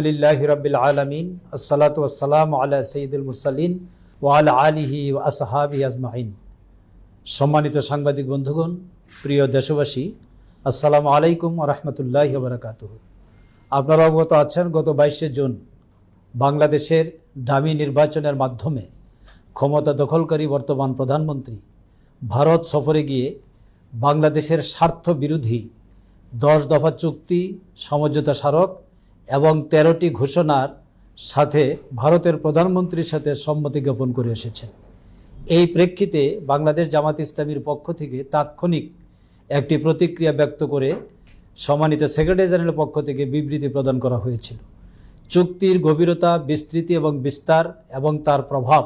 আলহামদুলিল্লাহ রবিল আলমিন, আসসালাতু আসসালাম আলা সঈদুল মুরসালিন ওয়ালা আলিহি আসহাবি আজমাইন। সম্মানিত সাংবাদিক বন্ধুগণ, প্রিয় দেশবাসী, আসসালামু আলাইকুম রহমতুল্লাহ বারকাত আপনারা অবগত আছেন, গত বাইশে জুন বাংলাদেশের দামি নির্বাচনের মাধ্যমে ক্ষমতা দখলকারী বর্তমান প্রধানমন্ত্রী ভারত সফরে গিয়ে বাংলাদেশের স্বার্থ বিরোধী দশ দফা চুক্তি, সমঝোতা স্মারক এবং তেরোটি ঘোষণার সাথে ভারতের প্রধানমন্ত্রীর সাথে সম্মতি জ্ঞাপন করে এসেছেন। এই প্রেক্ষিতে বাংলাদেশ জামাত ইসলামীর পক্ষ থেকে তাৎক্ষণিক একটি প্রতিক্রিয়া ব্যক্ত করে সম্মানিত সেক্রেটারি জেনারেলের পক্ষ থেকে বিবৃতি প্রদান করা হয়েছিল। চুক্তির গভীরতা, বিস্তৃতি এবং বিস্তার এবং তার প্রভাব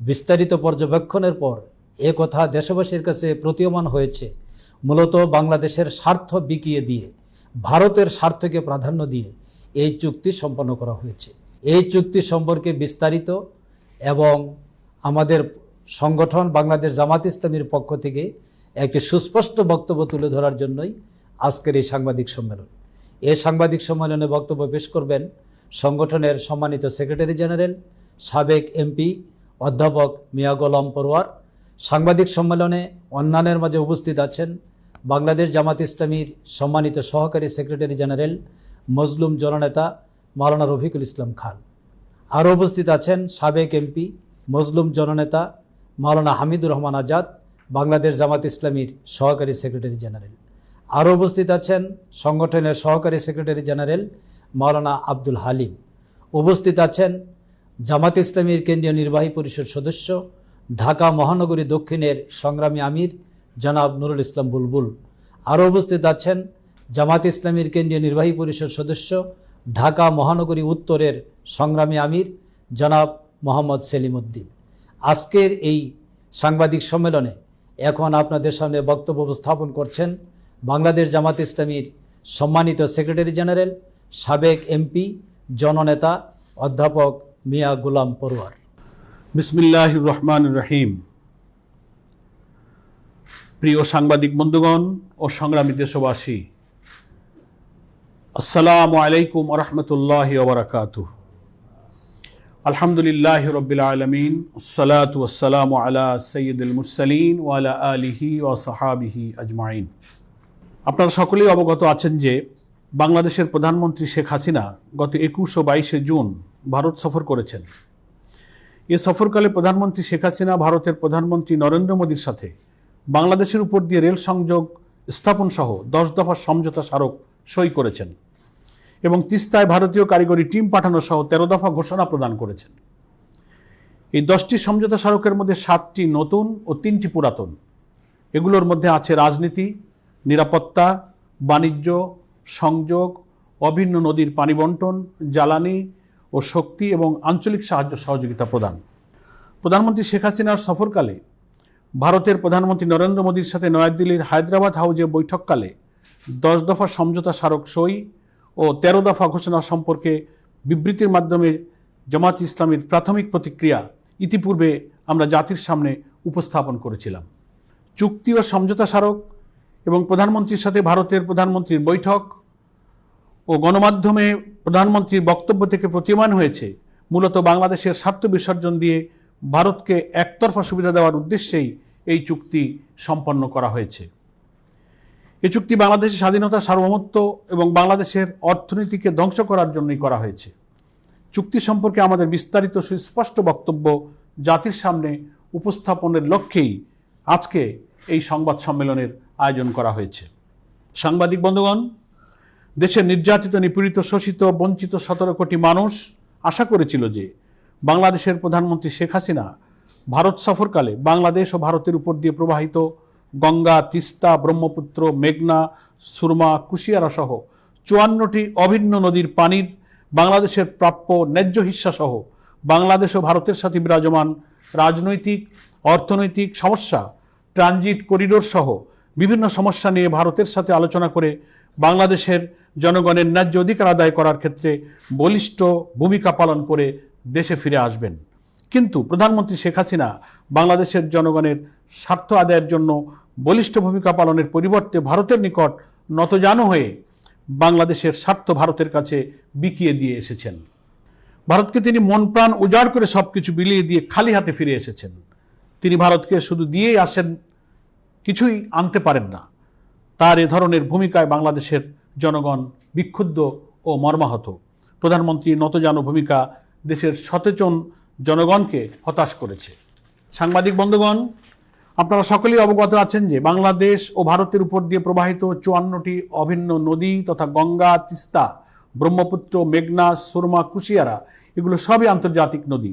বিস্তারিত পর্যবেক্ষণের পর এ কথা দেশবাসীর কাছে প্রতীয়মান হয়েছে। মূলত বাংলাদেশের স্বার্থ বিকিয়ে দিয়ে, ভারতের স্বার্থকে প্রাধান্য দিয়ে এই চুক্তি সম্পন্ন করা হয়েছে। এই চুক্তি সম্পর্কে বিস্তারিত এবং আমাদের সংগঠন বাংলাদেশ জামাত ইসলামীর পক্ষ থেকে একটি সুস্পষ্ট বক্তব্য তুলে ধরার জন্যই আজকের এই সাংবাদিক সম্মেলন। এই সাংবাদিক সম্মেলনে বক্তব্য পেশ করবেন সংগঠনের সম্মানিত সেক্রেটারি জেনারেল, সাবেক এমপি, অধ্যাপক মিয়া গোলাম পরোয়ার। সাংবাদিক সম্মেলনে অন্যান্যের মাঝে উপস্থিত আছেন বাংলাদেশ জামাত ইসলামীর সম্মানিত সহকারী সেক্রেটারি জেনারেল মজলুম জননেতা মাওলানা রফিকুল ইসলাম খান। আরও উপস্থিত আছেন সাবেক এমপি, মজলুম জননেতা মাওলানা হামিদুর রহমান আজাদ, বাংলাদেশ জামাত ইসলামীর সহকারী সেক্রেটারি জেনারেল। আরও উপস্থিত আছেন সংগঠনের সহকারী সেক্রেটারি জেনারেল মাওলানা আব্দুল হালিম। উপস্থিত আছেন জামাত ইসলামীর কেন্দ্রীয় নির্বাহী পরিষদ সদস্য, ঢাকা মহানগরী দক্ষিণের সংগ্রামী আমির জনাব নুরুল ইসলাম বুলবুল। আরও উপস্থিত আছেন জামাত ইসলামীর কেন্দ্রীয় নির্বাহী পরিষদ সদস্য, ঢাকা মহানগরী উত্তরের সংগ্রামী আমির, জনাব মোহাম্মদ সেলিম উদ্দিন আজকের এই সাংবাদিক সম্মেলনে এখন আপনাদের সামনে বক্তব্য উপস্থাপন করছেন বাংলাদেশ জামাত ইসলামীর সম্মানিত সেক্রেটারি জেনারেল, সাবেক এমপি, জননেতা, অধ্যাপক মিয়া গুলাম পরোয়ার। বিসমিল্লাহ রহমান রহিম। প্রিয় সাংবাদিক বন্ধুগণ ও সংগ্রামী দেশবাসী আসসালামু আলাইকুম রহমতুল্লাহ ওবরাকাত আলহামদুলিল্লাহ রবিল আলমিন সালাত ওসালাম আলা সৈয়দুল মুরসালিন ওয়ালা আলিহি ও সাহাবিহি আজমাইন। আপনারা সকলেই অবগত আছেন যে বাংলাদেশের প্রধানমন্ত্রী শেখ হাসিনা গত একুশ ও বাইশে জুন ভারত সফর করেছেন। এ সফরকালে প্রধানমন্ত্রী শেখ হাসিনা ভারতের প্রধানমন্ত্রী নরেন্দ্র মোদীর সাথে বাংলাদেশের উপর দিয়ে রেল সংযোগ স্থাপন সহ দশ দফা সমঝোতা স্মারক সই করেছেন। এবং তিস্তায় ভারতীয় কারিগরি টিম পাঠানো সহ তেরো দফা ঘোষণা প্রদান করেছেন। এই দশটি সমঝোতা স্মারকের মধ্যে সাতটি নতুন ও তিনটি পুরাতন। এগুলোর মধ্যে আছে রাজনীতি, নিরাপত্তা, বাণিজ্য, সংযোগ, অভিন্ন নদীর পানি বন্টন, জ্বালানি ও শক্তি এবং আঞ্চলিক সাহায্য সহযোগিতা প্রদান। প্রধানমন্ত্রী শেখ হাসিনার সফরকালে ভারতের প্রধানমন্ত্রী নরেন্দ্র মোদীর সাথে নয়াদিল্লির হায়দ্রাবাদ হাউজে বৈঠককালে দশ দফা সমঝোতা স্মারক সই ও তেরো দফা ঘোষণা সম্পর্কে বিবৃতির মাধ্যমে জামাত ইসলামীর প্রাথমিক প্রতিক্রিয়া ইতিপূর্বে আমরা জাতির সামনে উপস্থাপন করেছিলাম। চুক্তি ও সমঝোতা স্মারক এবং প্রধানমন্ত্রীর সাথে ভারতের প্রধানমন্ত্রীর বৈঠক ও গণমাধ্যমে প্রধানমন্ত্রীর বক্তব্য থেকে প্রতীয়মান হয়েছে, মূলত বাংলাদেশের স্বার্থ বিসর্জন দিয়ে ভারতকে একতরফা সুবিধা দেওয়ার উদ্দেশ্যেই এই চুক্তি সম্পন্ন করা হয়েছে। এই চুক্তি বাংলাদেশের স্বাধীনতা, সার্বভৌমত্ব এবং বাংলাদেশের অর্থনীতিকে ধ্বংস করার জন্যই করা হয়েছে। চুক্তি সম্পর্কে আমাদের বিস্তারিত সুস্পষ্ট বক্তব্য জাতির সামনে উপস্থাপনের লক্ষ্যেই আজকে এই সংবাদ সম্মেলনের আয়োজন করা হয়েছে। সাংবাদিক বন্ধুগণ, দেশের নির্যাতিত, নিপীড়িত, শোষিত, বঞ্চিত সতেরো কোটি মানুষ আশা করেছিল যে বাংলাদেশের প্রধানমন্ত্রী শেখ হাসিনা ভারত সফরকালে বাংলাদেশ ও ভারতের উপর দিয়ে প্রবাহিত গঙ্গা, তিস্তা, ব্রহ্মপুত্র, মেঘনা, সুরমা, কুশিয়ারা সহ চুয়ান্নটি অভিন্ন নদীর পানির বাংলাদেশের প্রাপ্য ন্যায্য হিস্সা সহ বাংলাদেশ ও ভারতের সাথে বিরাজমান রাজনৈতিক, অর্থনৈতিক সমস্যা, ট্রানজিট করিডোর সহ বিভিন্ন সমস্যা নিয়ে ভারতের সাথে আলোচনা করে বাংলাদেশের জনগণের ন্যায্য অধিকার আদায় করার ক্ষেত্রে বলিষ্ঠ ভূমিকা পালন করে দেশে ফিরে আসবেন। কিন্তু প্রধানমন্ত্রী শেখ হাসিনা বাংলাদেশের জনগণের স্বার্থ আদায়ের জন্য বলিষ্ঠ ভূমিকা পালনের পরিবর্তে ভারতের নিকট নতজানু হয়ে বাংলাদেশের স্বার্থ ভারতের কাছে বিকিয়ে দিয়ে এসেছেন। ভারতকে তিনি মন প্রাণ উজাড় করে সবকিছু বিলিয়ে দিয়ে খালি হাতে ফিরে এসেছেন। তিনি ভারতকে শুধু দিয়েই আসেন, কিছুই আনতে পারেন না। তার এ ধরনের ভূমিকায় বাংলাদেশের জনগণ বিক্ষুব্ধ ও মর্মাহত। প্রধানমন্ত্রী নতজানু ভূমিকা দেশের সচেতন জনগণকে হতাশ করেছে। সাংবাদিক বন্ধুগণ, আপনারা সকলেই অবগত আছেন যে বাংলাদেশ ও ভারতের উপর দিয়ে প্রবাহিত চুয়ান্নটি অভিন্ন নদী তথা গঙ্গা, তিস্তা, ব্রহ্মপুত্র, মেঘনা, সুরমা, কুশিয়ারা, এগুলো সবই আন্তর্জাতিক নদী।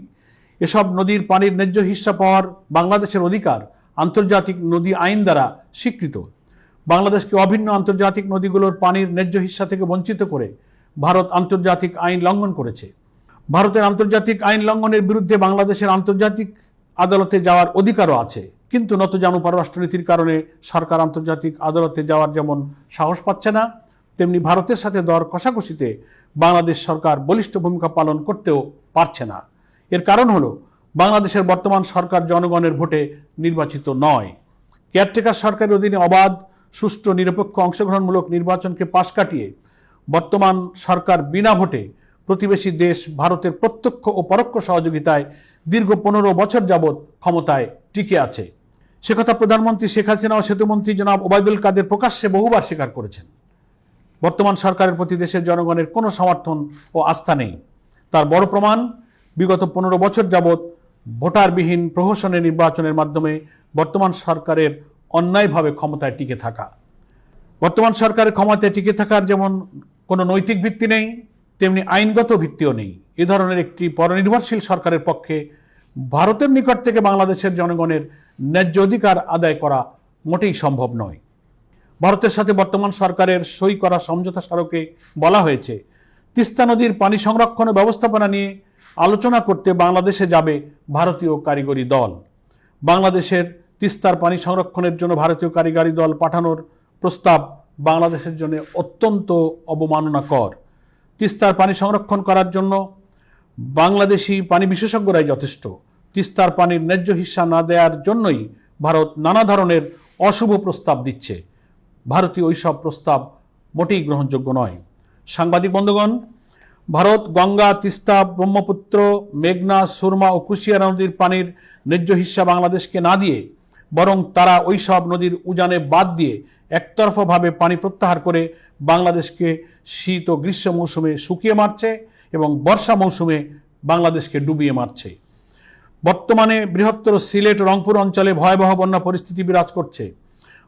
এসব নদীর পানির ন্যায্য হিস্সা পাওয়ার বাংলাদেশের অধিকার আন্তর্জাতিক নদী আইন দ্বারা স্বীকৃত। বাংলাদেশকে অভিন্ন আন্তর্জাতিক নদীগুলোর পানির ন্যায্য হিস্সা থেকে বঞ্চিত করে ভারত আন্তর্জাতিক আইন লঙ্ঘন করেছে। ভারতের আন্তর্জাতিক আইন লঙ্ঘনের বিরুদ্ধে বাংলাদেশের আন্তর্জাতিক আদালতে যাওয়ার অধিকারও আছে। কিন্তু নতজানু পররাষ্ট্রনীতির কারণে সরকার আন্তর্জাতিক আদালতে যাওয়ার যেমন সাহস পাচ্ছে না, তেমনি ভারতের সাথে দর কষাকষিতে বাংলাদেশ সরকার বলিষ্ঠ ভূমিকা পালন করতেও পারছে না। এর কারণ হলো, বাংলাদেশের বর্তমান সরকার জনগণের ভোটে নির্বাচিত নয়। কেয়ারটেকার সরকারের অধীনে অবাধ, সুষ্ঠু, নিরপেক্ষ অংশগ্রহণমূলক নির্বাচনকে পাশ কাটিয়ে বর্তমান সরকার বিনা ভোটে প্রতিবেশী দেশ ভারতের প্রত্যক্ষ ও পরোক্ষ সহযোগিতায় দীর্ঘ পনেরো বছর যাবৎ ক্ষমতায় টিকে আছে। সে কথা প্রধানমন্ত্রী শেখ হাসিনা ও সেতুমন্ত্রী জনাব ওবায়দুল কাদের প্রকাশ্যে বহুবার স্বীকার করেছেন। বর্তমান সরকারের প্রতি দেশের জনগণের কোনো সমর্থন ও আস্থা নেই। তার বড় প্রমাণ, বিগত পনেরো বছর যাবৎ ভোটারবিহীন প্রহসনের নির্বাচনের মাধ্যমে বর্তমান সরকারের অন্যায়ভাবে ক্ষমতায় টিকে থাকা। বর্তমান সরকারের ক্ষমতায় টিকে থাকার যেমন কোনো নৈতিক ভিত্তি নেই তেমনি আইনগত ভিত্তিও নেই। এ ধরনের একটি পরনির্ভরশীল সরকারের পক্ষে ভারতের নিকট থেকে বাংলাদেশের জনগণের ন্যায্য অধিকার আদায় করা মোটেই সম্ভব নয়। ভারতের সাথে বর্তমান সরকারের সই করা সমঝোতা স্মারকে বলা হয়েছে, তিস্তা নদীর পানি সংরক্ষণ ব্যবস্থাপনা নিয়ে আলোচনা করতে বাংলাদেশে যাবে ভারতীয় কারিগরি দল। বাংলাদেশের তিস্তার পানি সংরক্ষণের জন্য ভারতীয় কারিগরি দল পাঠানোর প্রস্তাব বাংলাদেশের জন্য অত্যন্ত অবমাননাকর। তিস্তার পানি সংরক্ষণ করার জন্য বাংলাদেশি পানি বিশেষজ্ঞরাই যথেষ্ট। তিস্তার পানির ন্যায্য হিস্সা না দেওয়ার জন্যই ভারত নানা ধরনের অশুভ প্রস্তাব দিচ্ছে। ভারতীয় ওইসব প্রস্তাব মোটেই গ্রহণযোগ্য নয়। সাংবাদিক বন্ধুগণ, ভারত, গঙ্গা, তিস্তা, ব্রহ্মপুত্র, মেঘনা, সুরমা ও কুশিয়ারা নদীর পানির ন্যায্য হিস্সা বাংলাদেশকে না দিয়ে বরং তারা ওই সব নদীর উজানে বাদ দিয়ে একতরফাভাবে পানি প্রত্যাহার করে বাংলাদেশকে শীত ও গ্রীষ্ম মৌসুমে শুকিয়ে মারছে এবং বর্ষা মৌসুমে বাংলাদেশকে ডুবিয়ে মারছে। বর্তমানে বৃহত্তর সিলেট রংপুর অঞ্চলে ভয়াবহ বন্যা পরিস্থিতি বিরাজ করছে।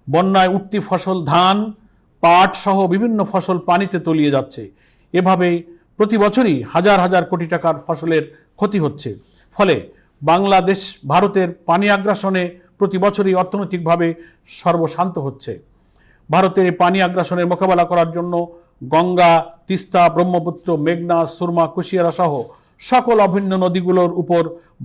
বন্যায় উঠতি ফসল ধান, পাট সহ বিভিন্ন ফসল পানিতে তলিয়ে যাচ্ছে। এভাবে প্রতি বছরই হাজার হাজার কোটি টাকার ফসলের ক্ষতি হচ্ছে। ফলে বাংলাদেশ, ভারতের পানি আগ্রাসনে প্রতি বছরই অর্থনৈতিকভাবে সর্বশান্ত হচ্ছে। ভারতের পানি আগ্রাসনের মোকাবেলা করার জন্য গঙ্গা, তিস্তা, ব্রহ্মপুত্র, মেঘনা, সুরমা, কুশিয়ারা সহ সকল অভিন্ন নদীগুলোর উপর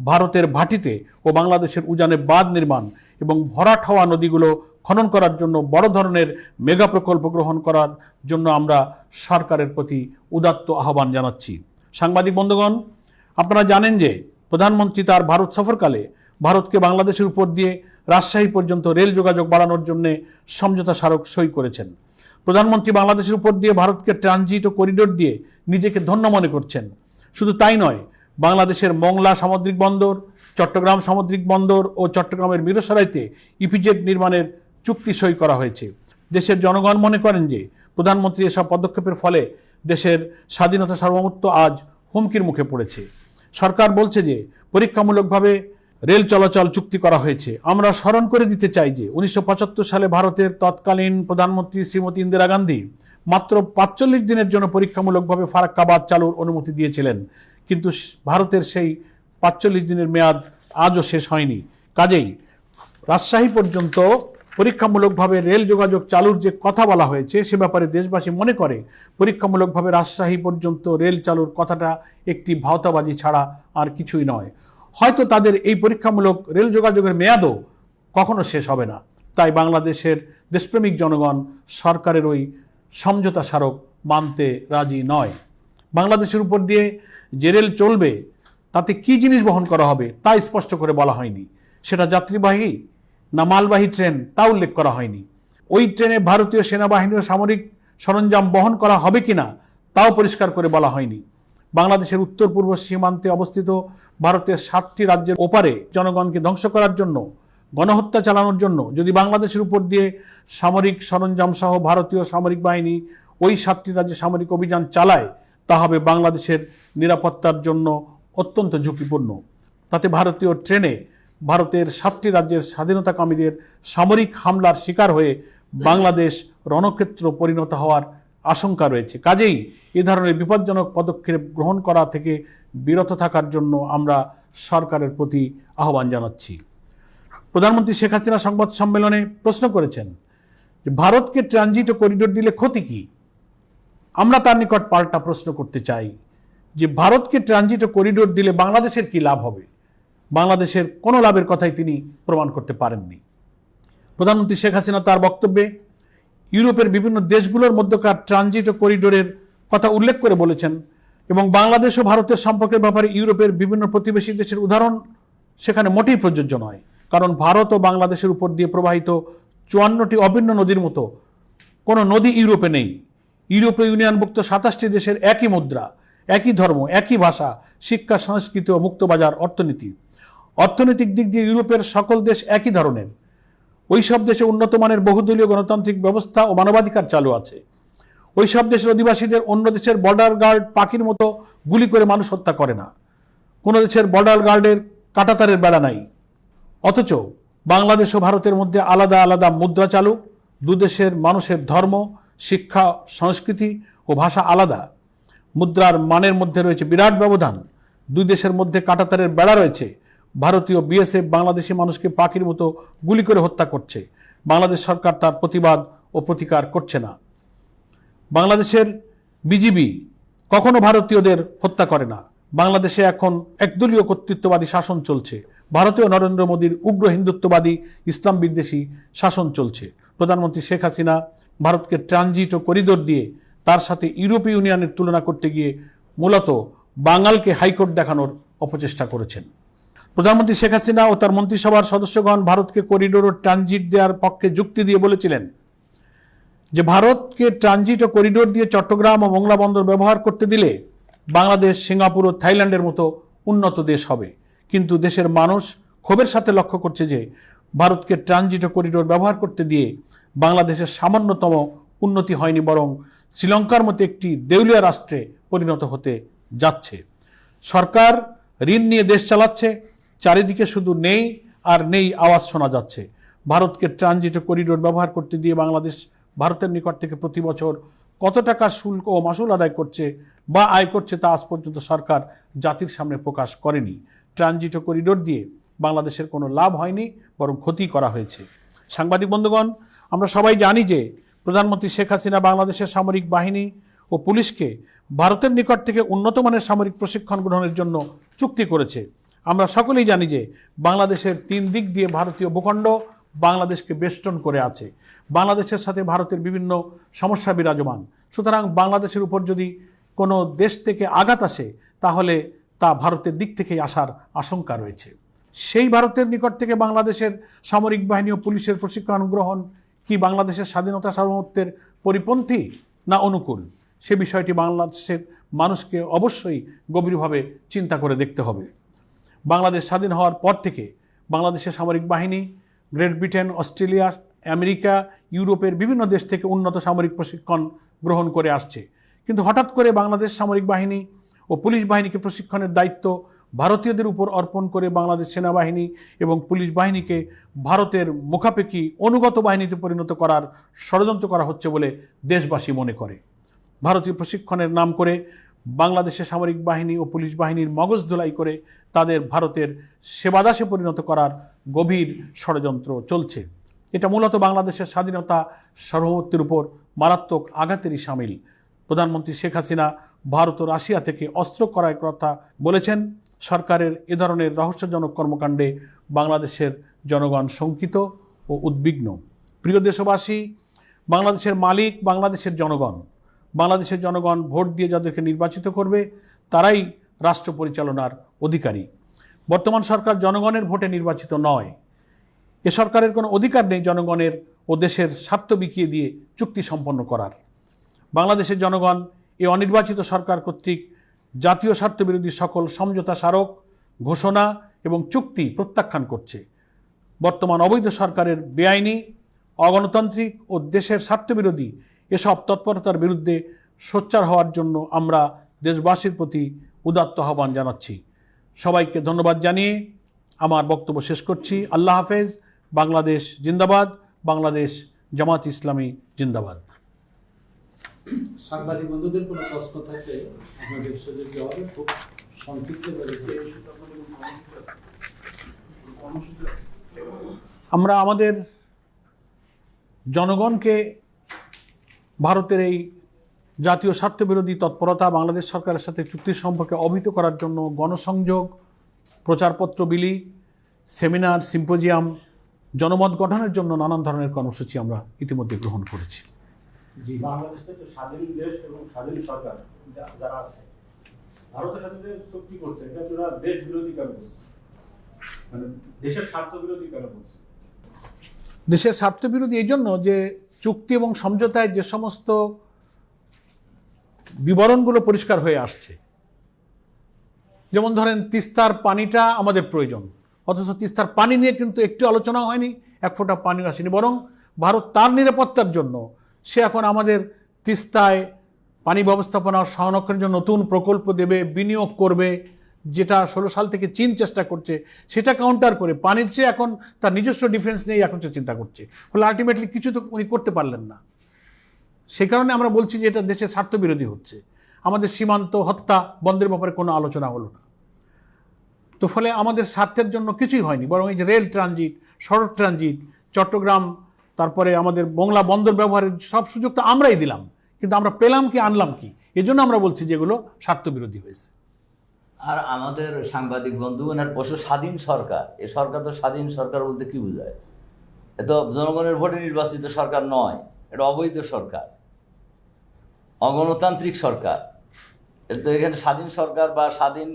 ভারতের ভাটিতে ও বাংলাদেশের উজানে বাঁধ নির্মাণ এবং ভরাট হওয়া নদীগুলো খনন করার জন্য বড় ধরনের মেগা প্রকল্প গ্রহণ করার জন্য আমরা সরকারের প্রতি উদাত্ত আহ্বান জানাচ্ছি। সাংবাদিক বন্ধুগণ, আপনারা জানেন যে প্রধানমন্ত্রী তার ভারত সফরকালে ভারতকে বাংলাদেশের উপর দিয়ে রাজশাহী পর্যন্ত রেল যোগাযোগ বাড়ানোর জন্য সমঝোতা স্মারক সই করেছেন। প্রধানমন্ত্রী বাংলাদেশের উপর দিয়ে ভারতকে ট্রানজিট ও করিডোর দিয়ে নিজেকে ধন্য মনে করছেন। শুধু তাই নয়, বাংলাদেশের মংলা সামুদ্রিক বন্দর, চট্টগ্রাম সামুদ্রিক বন্দর ও চট্টগ্রামের মিরসরাইতে ইপিজেড নির্মাণের চুক্তি সই করা হয়েছে। দেশের জনগণ মনে করেন যে প্রধানমন্ত্রী এসব পদক্ষেপের ফলে দেশের স্বাধীনতা সার্বভৌমত্ব আজ হুমকির মুখে পড়েছে। সরকার বলছে যে পরীক্ষামূলকভাবে রেল চলাচল চুক্তি করা হয়েছে। আমরা স্মরণ করে দিতে চাই যে উনিশশো পঁচাত্তর সালে ভারতের তৎকালীন প্রধানমন্ত্রী শ্রীমতী ইন্দিরা গান্ধী মাত্র পাঁচচল্লিশ দিনের জন্য পরীক্ষামূলকভাবে ফারাক্কাবাদ চালুর অনুমতি দিয়েছিলেন। কিন্তু ভারতের সেই পাঁচচল্লিশ দিনের মেয়াদ আজও শেষ হয়নি। কাজেই রাজশাহী পর্যন্ত পরীক্ষামূলকভাবে রেল যোগাযোগ চালুর যে কথা বলা হয়েছে, সে ব্যাপারে দেশবাসী মনে করে পরীক্ষামূলকভাবে রাজশাহী পর্যন্ত রেল চালুর কথাটা একটি ভাওতাবাজি ছাড়া আর কিছুই নয়। হয়তো তাদের এই পরীক্ষামূলক রেল যোগাযোগের মেয়াদও কখনো শেষ হবে না। তাই বাংলাদেশের দেশপ্রেমিক জনগণ সরকারের ওই সমঝোতা স্মারক মানতে রাজি নয়। বাংলাদেশের উপর দিয়ে যে রেল চলবে, তাতে কি জিনিস বহন করা হবে তা স্পষ্ট করে বলা হয়নি। সেটা যাত্রীবাহী না মালবাহী ট্রেন তা উল্লেখ করা হয়নি। ওই ট্রেনে ভারতীয় সেনাবাহিনী ও সামরিক সরঞ্জাম বহন করা হবে কিনা, তাও পরিষ্কার করে বলা হয়নি। বাংলাদেশের উত্তর পূর্ব সীমান্তে অবস্থিত ভারতের সাতটি রাজ্যের ওপারে জনগণকে ধ্বংস করার জন্য, গণহত্যা চালানোর জন্য, যদি বাংলাদেশের উপর দিয়ে সামরিক সরঞ্জাম সহ ভারতীয় সামরিক বাহিনী ওই সাতটি রাজ্যে সামরিক অভিযান চালায়, তা হবে বাংলাদেশের নিরাপত্তার জন্য অত্যন্ত ঝুঁকিপূর্ণ। তাতে ভারতীয় ট্রেনে ভারতের সাতটি রাজ্যের স্বাধীনতাকামীদের সামরিক হামলার শিকার হয়ে বাংলাদেশ রণক্ষেত্র পরিণত হওয়ার আশঙ্কা রয়েছে। কাজেই এ ধরনের বিপজ্জনক পদক্ষেপ গ্রহণ করা থেকে বিরত থাকার জন্য আমরা সরকারের প্রতি আহ্বান জানাচ্ছি। প্রধানমন্ত্রী শেখ হাসিনা সংবাদ সম্মেলনে প্রশ্ন করেছেন যে, ভারতকে ট্রানজিট ও করিডোর দিলে ক্ষতি কি? আমরা তার নিকট পাল্টা প্রশ্ন করতে চাই যে, ভারতকে ট্রানজিট ও করিডোর দিলে বাংলাদেশের কি লাভ হবে? বাংলাদেশের কোনো লাভের কথাই তিনি প্রমাণ করতে পারেননি। প্রধানমন্ত্রী শেখ হাসিনা তার বক্তব্যে ইউরোপের বিভিন্ন দেশগুলোর মধ্যকার ট্রানজিট ও করিডোরের কথা উল্লেখ করে বলেছেন এবং বাংলাদেশ ও ভারতের সম্পর্কের ব্যাপারে ইউরোপের বিভিন্ন প্রতিবেশী দেশের উদাহরণ সেখানে মোটেই প্রযোজ্য নয়। কারণ ভারত ও বাংলাদেশের উপর দিয়ে প্রবাহিত চুয়ান্নটি অভিন্ন নদীর মতো কোনো নদী ইউরোপে নেই। ইউরোপীয় ইউনিয়নভুক্ত সাতাশটি দেশের একই মুদ্রা, একই ধর্ম, একই ভাষা, শিক্ষা, সংস্কৃতি ও মুক্তবাজার অর্থনীতি। অর্থনৈতিক দিক দিয়ে ইউরোপের সকল দেশ একই ধরনের। ওই সব দেশে উন্নত মানের বহুদলীয় গণতান্ত্রিক ব্যবস্থা ও মানবাধিকার চালু আছে। ওই সব দেশের অধিবাসীদের অন্য দেশের বর্ডার গার্ড পাখির মতো গুলি করে মানুষ হত্যা করে না। কোনো দেশের বর্ডার গার্ডের কাটাতারের বেড়া নাই। অথচ বাংলাদেশ ও ভারতের মধ্যে আলাদা আলাদা মুদ্রা চালু দুদেশের মানুষের ধর্ম, শিক্ষা, সংস্কৃতি ও ভাষা আলাদা। মুদ্রার মানের মধ্যে রয়েছে বিরাট ব্যবধান। দুই দেশের মধ্যে কাটাতারের বেড়া রয়েছে। ভারতীয় বিএসএফ বাংলাদেশি মানুষকে পাখির মতো গুলি করে হত্যা করছে। বাংলাদেশ সরকার তার প্রতিবাদ ও প্রতিকার করছে না। বাংলাদেশের বিজিবি কখনো ভারতীয়দের হত্যা করে না। বাংলাদেশে এখন একদলীয় কর্তৃত্ববাদী শাসন চলছে। ভারতীয় নরেন্দ্র মোদীর উগ্র হিন্দুত্ববাদী ইসলাম বিদ্বেষী শাসন চলছে। প্রধানমন্ত্রী শেখ হাসিনা ভারতকে ট্রানজিট ও করিডোর দিয়ে তার সাথে ইউরোপীয় ইউনিয়নের তুলনা করতে গিয়ে মূলত বাঙালকে হাইকোর্ট দেখানোর অপচেষ্টা করেছেন। প্রধানমন্ত্রী শেখ হাসিনা ও তার মন্ত্রিসভার সদস্যগণ ভারতকে করিডোর ও ট্রানজিট দেওয়ার পক্ষে যুক্তি দিয়ে বলেছিলেন যে ভারতকে ট্রানজিট ও করিডোর দিয়ে চট্টগ্রাম ও মোংলা বন্দর ব্যবহার করতে দিলে বাংলাদেশ, সিঙ্গাপুর ও থাইল্যান্ডের মতো উন্নত দেশ হবে। কিন্তু দেশের মানুষ ক্ষোভের সাথে লক্ষ্য করছে যে ভারতকে ট্রানজিট ও করিডোর ব্যবহার করতে দিয়ে বাংলাদেশের সামান্যতম উন্নতি হয়নি, বরং শ্রীলঙ্কার মতো একটি দেউলিয়া রাষ্ট্রে পরিণত হতে যাচ্ছে। সরকার ঋণ নিয়ে দেশ চালাচ্ছে, চারিদিকে শুধু নেই আর নেই আওয়াজ শোনা যাচ্ছে। ভারতকে ট্রানজিট করিডোর ব্যবহার করতে দিয়ে বাংলাদেশ ভারতের নিকট থেকে প্রতি বছর কত টাকা শুল্ক ও মাসুল আদায় করছে বা আয় করছে তা আজ পর্যন্ত সরকার জাতির সামনে প্রকাশ করেনি। ট্রানজিট করিডোর দিয়ে বাংলাদেশের কোনো লাভ হয়নি, বরং ক্ষতি করা হয়েছে। সাংবাদিক বন্ধুগণ, আমরা সবাই জানি যে প্রধানমন্ত্রী শেখ হাসিনা বাংলাদেশের সামরিক বাহিনী ও পুলিশকে ভারতের নিকট থেকে উন্নত মানের সামরিক প্রশিক্ষণ গ্রহণের জন্য চুক্তি করেছে। আমরা সকলেই জানি যে বাংলাদেশের তিন দিক দিয়ে ভারতীয় ভূখণ্ড বাংলাদেশকে বেষ্টন করে আছে। বাংলাদেশের সাথে ভারতের বিভিন্ন সমস্যা বিরাজমান। সুতরাং বাংলাদেশের উপর যদি কোনো দেশ থেকে আঘাত আসে, তাহলে তা ভারতের দিক থেকেই আসার আশঙ্কা রয়েছে। সেই ভারতের নিকট থেকে বাংলাদেশের সামরিক বাহিনী ও পুলিশের প্রশিক্ষণ গ্রহণ কি বাংলাদেশের স্বাধীনতা সার্বভৌমত্বের পরিপন্থী না অনুকূল? সে বিষয়টি বাংলাদেশের মানুষকে অবশ্যই গভীরভাবে চিন্তা করে দেখতে হবে। বাংলাদেশ স্বাধীন হওয়ার পর থেকে বাংলাদেশের সামরিক বাহিনী গ্রেট ব্রিটেন, অস্ট্রেলিয়া, আমেরিকা, ইউরোপের বিভিন্ন দেশ থেকে উন্নত সামরিক প্রশিক্ষণ গ্রহণ করে আসছে। কিন্তু হঠাৎ করে বাংলাদেশ সামরিক বাহিনী ও পুলিশ বাহিনীকে প্রশিক্ষণের দায়িত্ব ভারতীয়দের উপর অর্পণ করে বাংলাদেশ সেনাবাহিনী এবং পুলিশ বাহিনীকে ভারতের মুখাপেক্ষী অনুগত বাহিনীতে পরিণত করার ষড়যন্ত্র করা হচ্ছে বলে দেশবাসী মনে করে। ভারতীয় প্রশিক্ষণের নাম করে বাংলাদেশের সামরিক বাহিনী ও পুলিশ বাহিনীর মগজ ধোলাই করে তাদের ভারতের সেবাদাসে পরিণত করার গভীর ষড়যন্ত্র চলছে। এটা মূলত বাংলাদেশের স্বাধীনতা সার্বভৌমত্বের উপর মারাত্মক আঘাতেরই সামিল। প্রধানমন্ত্রী শেখ হাসিনা ভারত ও রাশিয়া থেকে অস্ত্র ক্রয়ের কথা বলেছেন, সরকারের এ ধরনের রহস্যজনক কর্মকাণ্ডে বাংলাদেশের জনগণ শঙ্কিত ও উদ্বিগ্ন। প্রিয় দেশবাসী, বাংলাদেশের মালিক বাংলাদেশের জনগণ। বাংলাদেশের জনগণ ভোট দিয়ে যাদেরকে নির্বাচিত করবে, তারাই রাষ্ট্র পরিচালনার অধিকারী। বর্তমান সরকার জনগণের ভোটে নির্বাচিত নয়। এ সরকারের কোনো অধিকার নেই জনগণের ও দেশের স্বার্থ বিকিয়ে দিয়ে চুক্তি সম্পন্ন করার। বাংলাদেশের জনগণ এই অনির্বাচিত সরকার কর্তৃক জাতীয় স্বার্থবিরোধী সকল সমঝোতা স্মারক, ঘোষণা এবং চুক্তি প্রত্যাখ্যান করছে। বর্তমান অবৈধ সরকারের বেআইনি, অগণতান্ত্রিক ও দেশের স্বার্থবিরোধী এসব তৎপরতার বিরুদ্ধে সোচ্চার হওয়ার জন্য আমরা দেশবাসীর প্রতি উদাত্ত আহ্বান জানাচ্ছি। সবাইকে ধন্যবাদ জানিয়ে আমার বক্তব্য শেষ করছি। আল্লাহ হাফেজ। বাংলাদেশ জিন্দাবাদ। বাংলাদেশ জামাত ইসলামী জিন্দাবাদ। সাংবাদিক বন্ধুদের কোনো প্রশ্ন থাকলে আপনাদের সুযোগ দেওয়া হবে খুব সংক্ষিপ্ত করে আমরা আমাদের জনগণকে ভারতের এই জাতীয় স্বার্থবিরোধী তৎপরতা বাংলাদেশ সরকারের সাথে চুক্তির সম্পর্কে অবহিত করার জন্য গণসংযোগ প্রচারপত্র বিলি সেমিনার সিম্পোজিয়াম জনমত গঠনের জন্য নানান ধরনের কর্মসূচি আমরা ইতিমধ্যে গ্রহণ করেছি। বাংলাদেশ তো স্বাধীন দেশ এবং স্বাধীন সরকার যারা আছে ভারতের সাথে যে চুক্তি করছে এটা তোরা দেশ বিরোধী কেন করছে? মানে দেশের স্বার্থ বিরোধী কেন করছে? দেশের স্বার্থবিরোধী এই জন্য যে চুক্তি এবং সমঝোতায় যে সমস্ত বিবরণগুলো পরিষ্কার হয়ে আসছে। যেমন ধরেন, তিস্তার পানিটা আমাদের প্রয়োজন। অথচ তিস্তার পানি নিয়ে কিন্তু একটু আলোচনা হয়নি, এক ফোঁটা পানি আসেনি। বরং ভারত তার নিরাপত্তার জন্য সে এখন আমাদের তিস্তায় পানি ব্যবস্থাপনা সংরক্ষণের জন্য নতুন প্রকল্প দেবে, বিনিয়োগ করবে, যেটা ষোলো সাল থেকে চীন চেষ্টা করছে, সেটা কাউন্টার করে পানির চেয়ে এখন তার নিজস্ব ডিফেন্স নিয়ে এখন সে চিন্তা করছে। ফলে আলটিমেটলি কিছু তো উনি করতে পারলেন না। সে কারণে আমরা বলছি যে এটা দেশের স্বার্থবিরোধী হচ্ছে। আমাদের সীমান্ত হত্যা বন্ধের ব্যাপারে কোনো আলোচনা হলো না। তো ফলে আমাদের স্বার্থের জন্য কিছুই হয়নি, বরং এই যে রেল ট্রানজিট, সড়ক ট্রানজিট, চট্টগ্রাম, তারপরে আমাদের বংলা বন্দর ব্যবহারের সব সুযোগ তো আমরাই দিলাম, কিন্তু আমরা পেলাম কি, আনলাম কি? এজন্য আমরা বলছি যে এগুলো স্বার্থবিরোধী হয়েছে। আর আমাদের সাংবাদিক বন্ধুগণের পশু স্বাধীন সরকার, এ সরকার তো স্বাধীন সরকার বলতে কি বোঝায়? এ তো জনগণের ভোটে নির্বাচিত সরকার নয়, এটা অবৈধ সরকার। অগণতান্ত্রিক সরকার। এ তো এখানে স্বাধীন সরকার বা স্বাধীন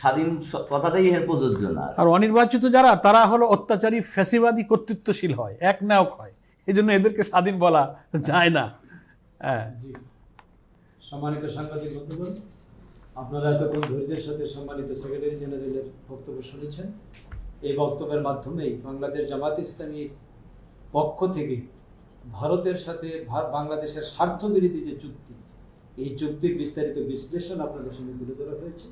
স্বাধীন কথাটাই এর প্রযোজ্য না। আর অনির্বাচিত যারা তারা হলো অত্যাচারী ফ্যাসিবাদী কর্তৃত্বশীল হয় এক নায়ক হয়। এই জন্য এদেরকে স্বাধীন বলা যায় না। হ্যাঁ। জি। সম্মানিত সাংবাদিক বন্ধুগণ আপনারা এতক্ষণ ধৈর্যের সাথে সম্মানিত সেক্রেটারি জেনারেলের বক্তব্য শুনেছেন। এই বক্তব্যের মাধ্যমেই বাংলাদেশ জামাত ইসলামীর পক্ষ থেকে ভারতের সাথে বাংলাদেশের স্বার্থবিরোধী যে চুক্তি, এই চুক্তির বিস্তারিত বিশ্লেষণ আপনাদের সঙ্গে তুলে ধরা হয়েছে।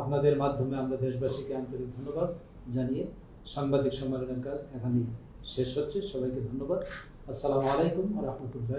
আপনাদের মাধ্যমে আমরা দেশবাসীকে আন্তরিক ধন্যবাদ জানিয়ে সাংবাদিক সম্মেলনের কাজ এখানে শেষ হচ্ছে। সবাইকে ধন্যবাদ। আসসালামু আলাইকুম রহমতুল্লাহ